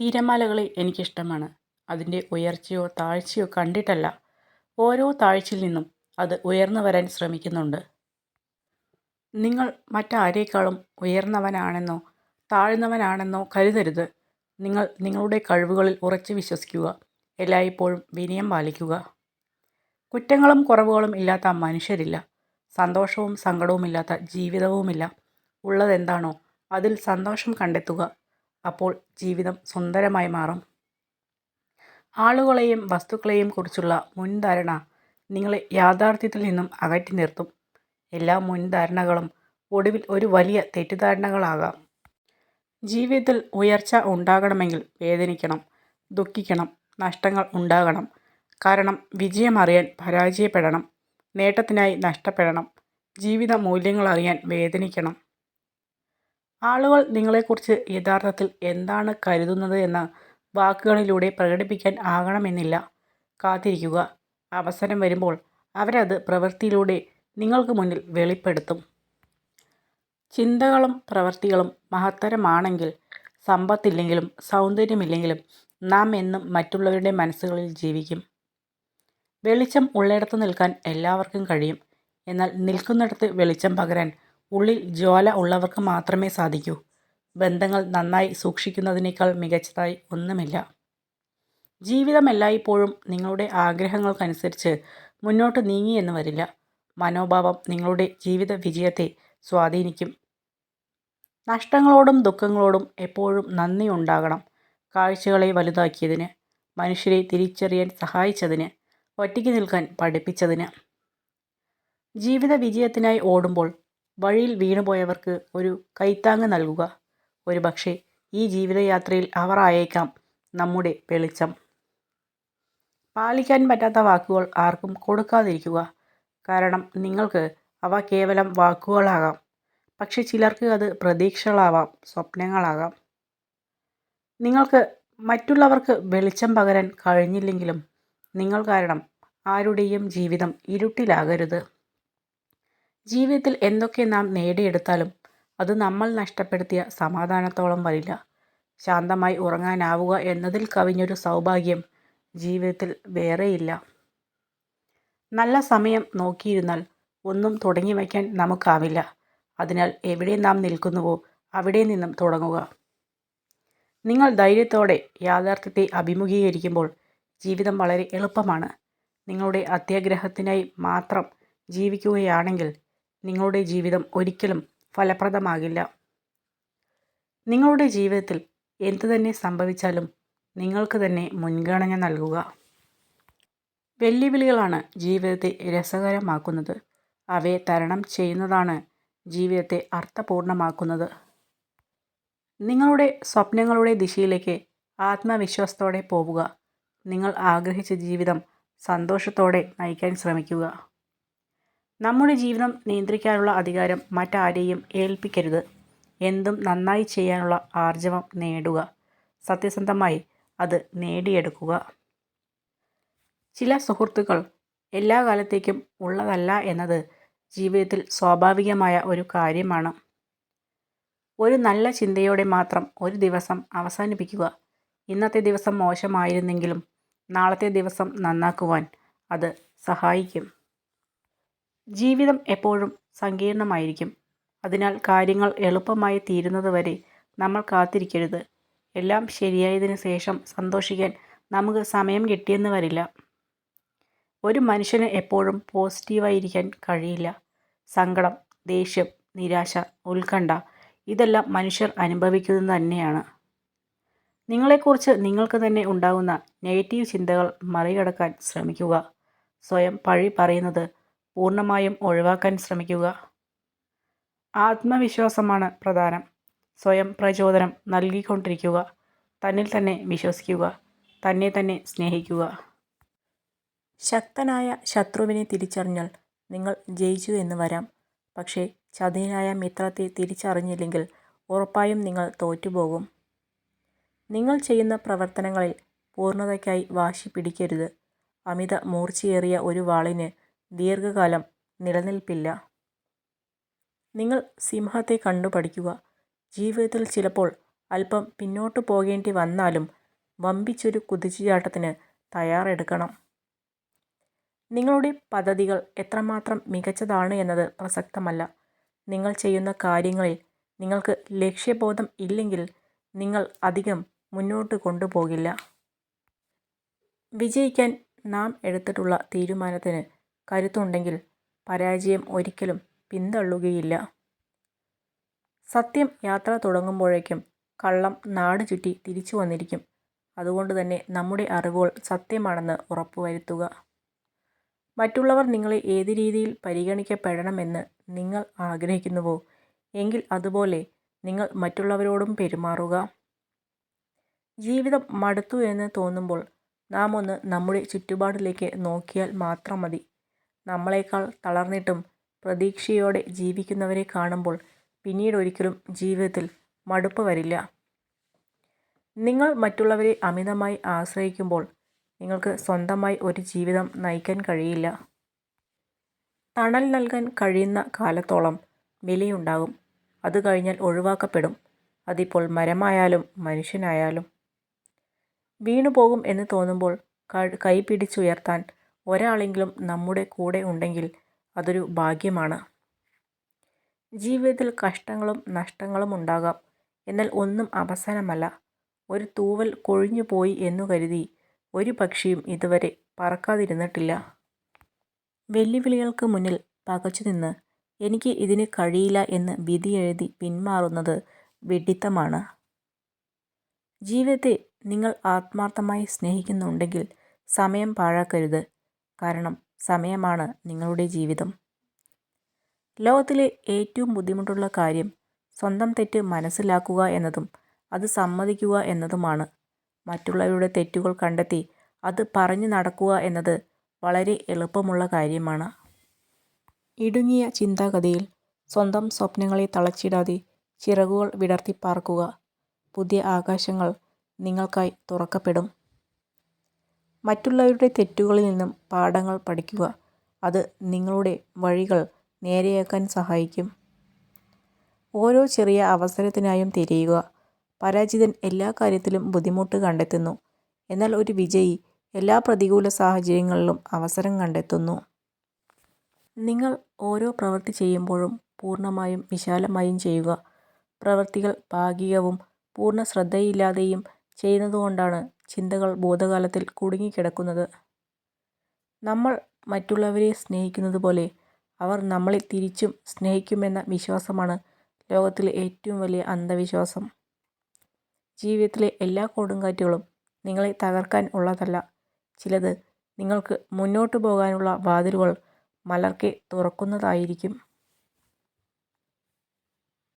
തിരമാലകളെ എനിക്കിഷ്ടമാണ്. അതിന്റെ ഉയർച്ചയോ താഴ്ചയോ കണ്ടിട്ടല്ല. ഓരോ താഴ്ചയിൽ നിന്നും അത് ഉയർന്നു വരാൻ ശ്രമിക്കുന്നുണ്ട്. നിങ്ങൾ മറ്റാരേക്കാളും ഉയർന്നവനാണെന്നോ താഴ്ന്നവനാണെന്നോ കരുതരുത്. നിങ്ങൾ നിങ്ങളുടെ കഴിവുകളിൽ ഉറച്ചു വിശ്വസിക്കുക. എല്ലായ്പ്പോഴും വിനയം പാലിക്കുക. കുറ്റങ്ങളും കുറവുകളും ഇല്ലാത്ത മനുഷ്യരില്ല. സന്തോഷവും സങ്കടവുമില്ലാത്ത ജീവിതവുമില്ല. ഉള്ളതെന്താണോ അതിൽ സന്തോഷം കണ്ടെത്തുക. അപ്പോൾ ജീവിതം സുന്ദരമായി മാറും. ആളുകളെയും വസ്തുക്കളെയും കുറിച്ചുള്ള മുൻധാരണ നിങ്ങളെ യാഥാർത്ഥ്യത്തിൽ നിന്നും അകറ്റി നിർത്തും. എല്ലാ മുൻധാരണകളും ഒടുവിൽ ഒരു വലിയ തെറ്റിദ്ധാരണകളാകാം. ജീവിതത്തിൽ ഉയർച്ച ഉണ്ടാകണമെങ്കിൽ വേദനിക്കണം ദുഃഖിക്കണം നഷ്ടങ്ങൾ ഉണ്ടാകണം. കാരണം വിജയമറിയാൻ പരാജയപ്പെടണം നേട്ടത്തിനായി നഷ്ടപ്പെടണം ജീവിത മൂല്യങ്ങൾ അറിയാൻ വേദനിക്കണം. ആളുകൾ നിങ്ങളെക്കുറിച്ച് യഥാർത്ഥത്തിൽ എന്താണ് കരുതുന്നത് എന്ന് വാക്കുകളിലൂടെ പ്രകടിപ്പിക്കാൻ ആകണമെന്നില്ല. കാത്തിരിക്കുക. അവസരം വരുമ്പോൾ അവരത് പ്രവൃത്തിയിലൂടെ നിങ്ങൾക്ക് മുന്നിൽ വെളിപ്പെടുത്തും. ചിന്തകളും പ്രവൃത്തികളും മഹത്തരമാണെങ്കിൽ സമ്പത്തില്ലെങ്കിലും സൗന്ദര്യമില്ലെങ്കിലും നാം എന്നും മറ്റുള്ളവരുടെ മനസ്സുകളിൽ ജീവിക്കും. വെളിച്ചം ഉള്ളിടത്ത് നിൽക്കാൻ എല്ലാവർക്കും കഴിയും. എന്നാൽ നിൽക്കുന്നിടത്ത് വെളിച്ചം പകരാൻ ഉള്ളിൽ ജ്വാല ഉള്ളവർക്ക് മാത്രമേ സാധിക്കൂ. ബന്ധങ്ങൾ നന്നായി സൂക്ഷിക്കുന്നതിനേക്കാൾ മികച്ചതായി ഒന്നുമില്ല. ജീവിതം എല്ലായ്പ്പോഴും നിങ്ങളുടെ ആഗ്രഹങ്ങൾക്കനുസരിച്ച് മുന്നോട്ട് നീങ്ങിയെന്ന് വരില്ല. മനോഭാവം നിങ്ങളുടെ ജീവിത വിജയത്തെ സ്വാധീനിക്കും. നഷ്ടങ്ങളോടും ദുഃഖങ്ങളോടും എപ്പോഴും നന്ദി ഉണ്ടാകണം. കാഴ്ചകളെ വലുതാക്കിയതിന് മനുഷ്യരെ തിരിച്ചറിയാൻ സഹായിച്ചതിന് ഒറ്റയ്ക്ക് നിൽക്കാൻ പഠിപ്പിച്ചതിന്. ജീവിത വിജയത്തിനായി ഓടുമ്പോൾ വഴിയിൽ വീണുപോയവർക്ക് ഒരു കൈത്താങ്ങ് നൽകുക. ഒരു പക്ഷേ ഈ ജീവിതയാത്രയിൽ അവർ ആയേക്കാം നമ്മുടെ വെളിച്ചം. പാലിക്കാൻ പറ്റാത്ത വാക്കുകൾ ആർക്കും കൊടുക്കാതിരിക്കുക. കാരണം നിങ്ങൾക്ക് അവ കേവലം വാക്കുകളാകാം. പക്ഷെ ചിലർക്ക് അത് പ്രതീക്ഷകളാവാം സ്വപ്നങ്ങളാകാം. നിങ്ങൾക്ക് മറ്റുള്ളവർക്ക് വെളിച്ചം പകരാൻ കഴിഞ്ഞില്ലെങ്കിലും നിങ്ങൾ കാരണം ആരുടെയും ജീവിതം ഇരുട്ടിലാകരുത്. ജീവിതത്തിൽ എന്തൊക്കെ നാം നേടിയെടുത്താലും അത് നമ്മൾ നഷ്ടപ്പെടുത്തിയ സമാധാനത്തോളം വരില്ല. ശാന്തമായി ഉറങ്ങാനാവുക എന്നതിൽ കവിഞ്ഞൊരു സൗഭാഗ്യം ജീവിതത്തിൽ വേറെയില്ല. നല്ല സമയം നോക്കിയിരുന്നാൽ ഒന്നും തുടങ്ങി വയ്ക്കാൻ നമുക്കാവില്ല. അതിനാൽ എവിടെ നാം നിൽക്കുന്നുവോ അവിടെ നിന്നും തുടങ്ങുക. നിങ്ങൾ ധൈര്യത്തോടെ യാഥാർത്ഥ്യത്തെ അഭിമുഖീകരിക്കുമ്പോൾ ജീവിതം വളരെ എളുപ്പമാണ്. നിങ്ങളുടെ അത്യാഗ്രഹത്തിനായി മാത്രം ജീവിക്കുകയാണെങ്കിൽ നിങ്ങളുടെ ജീവിതം ഒരിക്കലും ഫലപ്രദമാകില്ല. നിങ്ങളുടെ ജീവിതത്തിൽ എന്തു തന്നെ സംഭവിച്ചാലും നിങ്ങൾക്ക് തന്നെ മുൻഗണന നൽകുക. വെല്ലുവിളികളാണ് ജീവിതത്തെ രസകരമാക്കുന്നത്. അവയെ തരണം ചെയ്യുന്നതാണ് ജീവിതത്തെ അർത്ഥപൂർണമാക്കുന്നത്. നിങ്ങളുടെ സ്വപ്നങ്ങളുടെ ദിശയിലേക്ക് ആത്മവിശ്വാസത്തോടെ പോവുക. നിങ്ങൾ ആഗ്രഹിച്ച ജീവിതം സന്തോഷത്തോടെ നയിക്കാൻ ശ്രമിക്കുക. നമ്മുടെ ജീവിതം നിയന്ത്രിക്കാനുള്ള അധികാരം മറ്റാരെയും ഏൽപ്പിക്കരുത്. എന്തും നന്നായി ചെയ്യാനുള്ള ആർജവം നേടുക. സത്യസന്ധമായി അത് നേടിയെടുക്കുക. ചില സുഹൃത്തുക്കൾ എല്ലാ കാലത്തേക്കും ഉള്ളതല്ല എന്നത് ജീവിതത്തിൽ സ്വാഭാവികമായ ഒരു കാര്യമാണ്. ഒരു നല്ല ചിന്തയോടെ മാത്രം ഒരു ദിവസം അവസാനിപ്പിക്കുക. ഇന്നത്തെ ദിവസം മോശമായിരുന്നെങ്കിലും നാളത്തെ ദിവസം നന്നാക്കുവാൻ അത് സഹായിക്കും. ജീവിതം എപ്പോഴും സങ്കീർണമായിരിക്കും. അതിനാൽ കാര്യങ്ങൾ എളുപ്പമായി തീരുന്നതുവരെ നമ്മൾ കാത്തിരിക്കരുത്. എല്ലാം ശരിയായതിനു ശേഷം സന്തോഷിക്കാൻ നമുക്ക് സമയം കിട്ടിയെന്ന് വരില്ല. ഒരു മനുഷ്യന് എപ്പോഴും പോസിറ്റീവായിരിക്കാൻ കഴിയില്ല. സങ്കടം ദേഷ്യം നിരാശ ഉത്കണ്ഠ ഇതെല്ലാം മനുഷ്യർ അനുഭവിക്കുന്നത് തന്നെയാണ്. നിങ്ങളെക്കുറിച്ച് നിങ്ങൾക്ക് തന്നെ ഉണ്ടാകുന്ന നെഗറ്റീവ് ചിന്തകൾ മറികടക്കാൻ ശ്രമിക്കുക. സ്വയം പഴി പറയുന്നത് പൂർണമായും ഒഴിവാക്കാൻ ശ്രമിക്കുക. ആത്മവിശ്വാസമാണ് പ്രധാനം. സ്വയം പ്രചോദനം നൽകിക്കൊണ്ടിരിക്കുക. തന്നിൽ തന്നെ വിശ്വസിക്കുക. തന്നെ തന്നെ സ്നേഹിക്കുക. ശക്തനായ ശത്രുവിനെ തിരിച്ചറിഞ്ഞാൽ നിങ്ങൾ ജയിച്ചു എന്ന് വരാം. പക്ഷേ ചതിനായ മിത്രത്തെ തിരിച്ചറിഞ്ഞില്ലെങ്കിൽ ഉറപ്പായും നിങ്ങൾ തോറ്റുപോകും. നിങ്ങൾ ചെയ്യുന്ന പ്രവർത്തനങ്ങളിൽ പൂർണതയ്ക്കായി വാശി പിടിക്കരുത്. അമിത മൂർച്ചയേറിയ ഒരു വാളിന് ദീർഘകാലം നിലനിൽപ്പില്ല നിങ്ങൾ സിംഹത്തെ കണ്ടു പഠിക്കുക ജീവിതത്തിൽ ചിലപ്പോൾ അല്പം പിന്നോട്ട് പോകേണ്ടി വന്നാലും വമ്പിച്ചൊരു കുതിച്ചുചാട്ടത്തിന് തയ്യാറെടുക്കണം. നിങ്ങളുടെ പദ്ധതികൾ എത്രമാത്രം മികച്ചതാണ് എന്നത് പ്രസക്തമല്ല. നിങ്ങൾ ചെയ്യുന്ന കാര്യങ്ങളിൽ നിങ്ങൾക്ക് ലക്ഷ്യബോധം ഇല്ലെങ്കിൽ നിങ്ങൾ അധികം മുന്നോട്ട് കൊണ്ടുപോകില്ല. വിജയിക്കാൻ നാം എടുത്തിട്ടുള്ള തീരുമാനത്തിന് കരുത്തുണ്ടെങ്കിൽ പരാജയം ഒരിക്കലും പിന്തള്ളുകയില്ല. സത്യം യാത്ര തുടങ്ങുമ്പോഴേക്കും കള്ളം നാട് ചുറ്റി തിരിച്ചു വന്നിരിക്കും അതുകൊണ്ട് തന്നെ നമ്മുടെ അറിവുകൾ സത്യമാണെന്ന് ഉറപ്പുവരുത്തുക. മറ്റുള്ളവർ നിങ്ങളെ ഏത് രീതിയിൽ പരിഗണിക്കപ്പെടണമെന്ന് നിങ്ങൾ ആഗ്രഹിക്കുന്നുവോ, എങ്കിൽ അതുപോലെ നിങ്ങൾ മറ്റുള്ളവരോടും പെരുമാറുക. ജീവിതം മടുത്തു എന്ന് തോന്നുമ്പോൾ നാം ഒന്ന് നമ്മുടെ ചുറ്റുപാടിലേക്ക് നോക്കിയാൽ മാത്രം മതി. നമ്മളെക്കാൾ തളർന്നിട്ടും പ്രതീക്ഷയോടെ ജീവിക്കുന്നവരെ കാണുമ്പോൾ പിന്നീട് ഒരിക്കലും ജീവിതത്തിൽ മടുപ്പ് വരില്ല. നിങ്ങൾ മറ്റുള്ളവരെ അമിതമായി ആശ്രയിക്കുമ്പോൾ നിങ്ങൾക്ക് സ്വന്തമായി ഒരു ജീവിതം നയിക്കാൻ കഴിയില്ല. തണൽ നൽകാൻ കഴിയുന്ന കാലത്തോളം വിലയുണ്ടാകും. അത് കഴിഞ്ഞാൽ ഒഴിവാക്കപ്പെടും. അതിപ്പോൾ മരമായാലും മനുഷ്യനായാലും. വീണുപോകും എന്ന് തോന്നുമ്പോൾ കൈപിടിച്ചുയർത്താൻ ഒരാളെങ്കിലും നമ്മുടെ കൂടെ ഉണ്ടെങ്കിൽ അതൊരു ഭാഗ്യമാണ്. ജീവിതത്തിൽ കഷ്ടങ്ങളും നഷ്ടങ്ങളും ഉണ്ടാകാം എന്നാൽ ഒന്നും അവസാനമല്ല. ഒരു തൂവൽ കൊഴിഞ്ഞു പോയി എന്നു കരുതി ഒരു പക്ഷിയും ഇതുവരെ പറക്കാതിരുന്നിട്ടില്ല. വെല്ലുവിളികൾക്ക് മുന്നിൽ പകച്ചുനിന്ന് എനിക്ക് ഇതിന് കഴിയില്ല എന്ന് വിധി എഴുതി പിന്മാറുന്നത് വെടിത്തമാണ് ജീവിതത്തെ നിങ്ങൾ ആത്മാർത്ഥമായി സ്നേഹിക്കുന്നുണ്ടെങ്കിൽ സമയം പാഴാക്കരുത്. കാരണം സമയമാണ് നിങ്ങളുടെ ജീവിതം. ലോകത്തിലെ ഏറ്റവും ബുദ്ധിമുട്ടുള്ള കാര്യം സ്വന്തം തെറ്റ് മനസ്സിലാക്കുക എന്നതും അത് സമ്മതിക്കുക എന്നതുമാണ്. മറ്റുള്ളവരുടെ തെറ്റുകൾ കണ്ടെത്തി അത് പറഞ്ഞു നടക്കുക എന്നത് വളരെ എളുപ്പമുള്ള കാര്യമാണ്. ഇടുങ്ങിയ ചിന്താഗതിയിൽ സ്വന്തം സ്വപ്നങ്ങളെ തളച്ചിടാതെ ചിറകുകൾ വിടർത്തി പറക്കുക. പുതിയ ആകാശങ്ങൾ നിങ്ങൾക്കായി തുറക്കപ്പെടും. മറ്റുള്ളവരുടെ തെറ്റുകളിൽ നിന്നും പാഠങ്ങൾ പഠിക്കുക. അത് നിങ്ങളുടെ വഴികൾ നേരെയാക്കാൻ സഹായിക്കും. ഓരോ ചെറിയ അവസരത്തിനായും തിരയുക. പരാജിതൻ എല്ലാ കാര്യത്തിലും ബുദ്ധിമുട്ട് കണ്ടെത്തുന്നു. എന്നാൽ ഒരു വിജയി എല്ലാ പ്രതികൂല സാഹചര്യങ്ങളിലും അവസരം കണ്ടെത്തുന്നു. നിങ്ങൾ ഓരോ പ്രവൃത്തി ചെയ്യുമ്പോഴും പൂർണമായും വിശാലമായും ചെയ്യുക. പ്രവൃത്തികൾ ഭാഗികവും പൂർണ ശ്രദ്ധയില്ലാതെയും ചെയ്യുന്നതുകൊണ്ടാണ് ചിന്തകൾ ഭൂതകാലത്തിൽ കുടുങ്ങിക്കിടക്കുന്നത്. നമ്മൾ മറ്റുള്ളവരെ സ്നേഹിക്കുന്നത് പോലെ അവർ നമ്മളെ തിരിച്ചും സ്നേഹിക്കുമെന്ന വിശ്വാസമാണ് ലോകത്തിലെ ഏറ്റവും വലിയ അന്ധവിശ്വാസം. ജീവിതത്തിലെ എല്ലാ കൊടുങ്കാറ്റുകളും നിങ്ങളെ തകർക്കാൻ ഉള്ളതല്ല. ചിലത് നിങ്ങൾക്ക് മുന്നോട്ട് പോകാനുള്ള വാതിലുകൾ മലർക്കെ തുറക്കുന്നതായിരിക്കും.